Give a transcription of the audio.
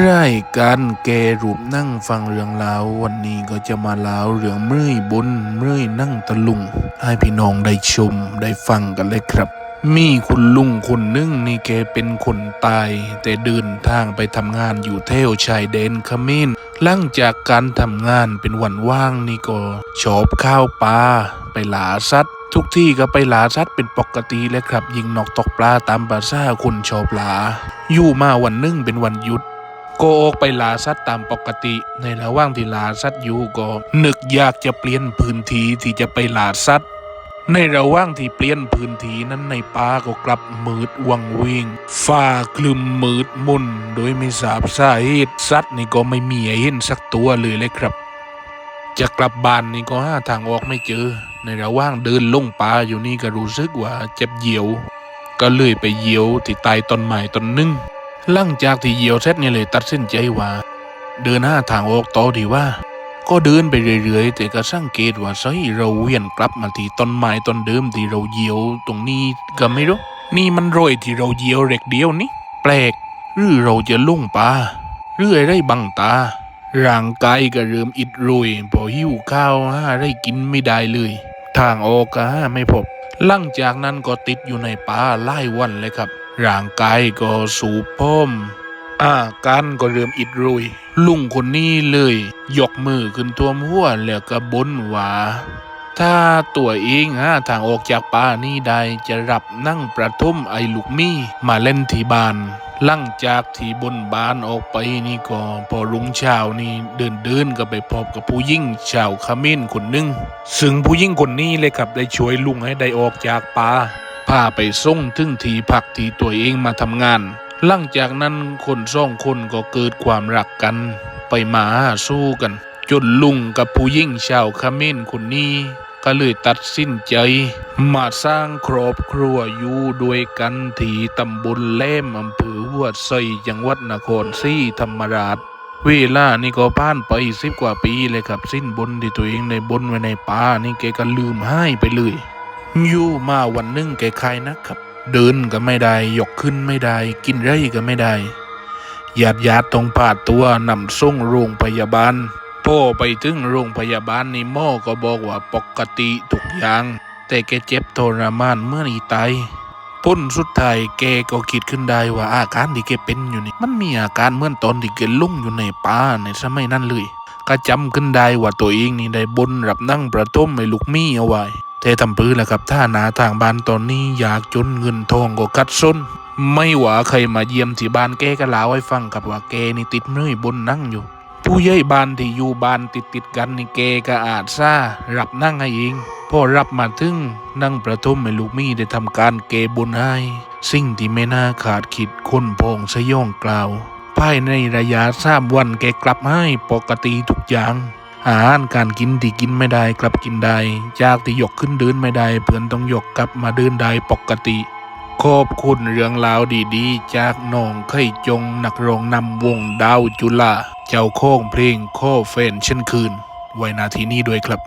รายการแกรูปนั่งฟังเรื่องราววันนี้ก็จะมาเล่าเรื่องเมื่อยบุญเมื่อยนั่งตะลุง ให้พี่น้องได้ชมได้ฟังกันเลยครับ มีคุณลุงคนนึงนี่แกเป็นคนตาย แต่เดินทางไปทำงานอยู่เที่ยวชายแดนขมรหลังจากการทำงานเป็นวันว่างนี่ก็ชอบข้าวปลาไปหลาสัตว์ทุกที่ก็ไปหลาสัตว์เป็นปกติเลยครับ ยิงนอกตกปลาตามภาษาคนชอบหลา อยู่มาวันนึงเป็นวันหยุด โกออกไปลาสัตว์ตามปกติ ในระหว่างที่ลาสัตว์อยู่ก็ นึกอยากจะเปลี่ยนพื้นที่ที่จะไปลาสัตว์ในระหว่างที่เปลี่ยนพื้นที่นั้นในป่าก็กลับมืดวังเวงฟ้าคลึมมืดมุนโดยไม่ทราบสาเหตุสัตว์นี่ก็ไม่มีให้เห็นสักตัวเลยเลยครับ จะกลับบ้านนี่ก็หาทางออกไม่เจอ ในระหว่างเดินลงป่าอยู่นี่ก็รู้สึกว่าเจ็บเหยียว ก็เลยไปเหยียวที่ใต้ต้นไม้ต้นหนึง หลังจากที่เหยียวเสร็จนี่เลยตัดสินใจว่า เดินหน้าทางออกต่อดีว่า ก็เดินไปเรื่อยๆ แต่ก็สังเกตว่าใช่เราเวียนกลับมาที่ต้นไม้ต้นเดิมที่เราเหยียวตรงนี้ก็ไม่รู้ นี่มันรอยที่เราเหยียวเร็กเดียวนี่แปลก หรือเราจะลุ่งป่าหรืออะไรบังตาร่างกายก็เริ่มอิดโรยพอหิวข้าวหาอะไรกินไม่ได้เลย ทางออกก็ไม่พบหลังจากนั้นก็ติดอยู่ในป่าหลายวันเลยครับ ร่างกายก็สูบพร้อมอาการก็เริ่มอิดโรยลุงคนนี้เลย ยกมือขึ้นท่วมหัวแล้วก็บนว่าถ้าตัวเองหาทางออกจากป่านี้ได้จะรับนั่งประทุมไอ้ลูกมี่มาเล่นที่บ้านหลังจากที่บนบานออกไปนี่ก็พอลุงเช้านี่เดินเดินๆก็ไปพบกับผู้หญิงชาวขมิ้นคนหนึ่งซึ่งผู้หญิงคนนี้เลยครับได้ช่วยลุงให้ได้ออกจากป่า พาไปส่งถึงที่พักที่ตัวเองมาทำงาน หลังจากนั้นคนสองคนก็เกิดความรักกัน ไปมาหาสู้กัน จนลุงกับผู้หญิงชาวเขมิ้นคนนี้ก็เลยตัดสินใจ มาสร้างครอบครัวอยู่ด้วยกันที่ตำบลแหลมอำเภอหัวไซจังหวัดนครศรีธรรมราช เวลานี่ก็ผ่านไปสิบกว่าปีเลยครับ สิ้นบนที่ตัวเองในบนไว้ในป่านี่แกก็ลืมให้ไปเลย อยู่มาวันหนึงแกคายนะครับ เดินก็ไม่ได้ ยกขึ้นไม่ได้ กินไรก็ไม่ได้ญาติญาติต้องพาตัวนำส่งโรงพยาบาลพ่อไปถึงโรงพยาบาลนี่หมอก็บอกว่าปกติทุกอย่าง แต่แกเจ็บทรมานเมื่อนีตายพ้นสุดท้ายแกก็คิดขึ้นได้ว่าอาการที่แกเป็นอยู่นี่มันมีอาการเหมือนตอนที่แกลุ่งอยู่ในป่าในสมัยนั้นเลยก็จำขึ้นได้ว่าตัวเองนี่ได้บนรับนั่งประต้มไอ้ลูกมี่เอาไว้ แต่ทำปื้อแหละครับถ้าหนาทางบ้านตอนนี้อยากจนเงินทองก็กัดส้นไม่ว่าใครมาเยี่ยมที่บ้านแกก็เล่าให้ฟังครับว่าแกนี่ติดเนื่อยบนนั่งอยู่ ผู้ใหญ่บ้านที่อยู่บ้านติดติดกันนี่แกก็อาจซ่ารับนั่งให้เองพอรับมาถึงนั่งประทุมให้ลูกมี่ได้ทำการเกบนให้สิ่งที่ไม่น่าขาดคิดคนพองสยองกล่าวภายในระยะสามวันแกกลับให้ปกติทุกอย่าง อาหารการกินที่กินไม่ได้กลับกินได้จากที่ยกขึ้นเดินไม่ได้เพื่อนต้องยกกลับมาเดินได้ปกติ ขอบคุณเรื่องราวดีๆ จากน้องไข่จงนักร้องนำวงดาวจุฬาเจ้าโค้งเพลงข้อแฟนเช่นคืน ไว้นาทีนี้ด้วยครับ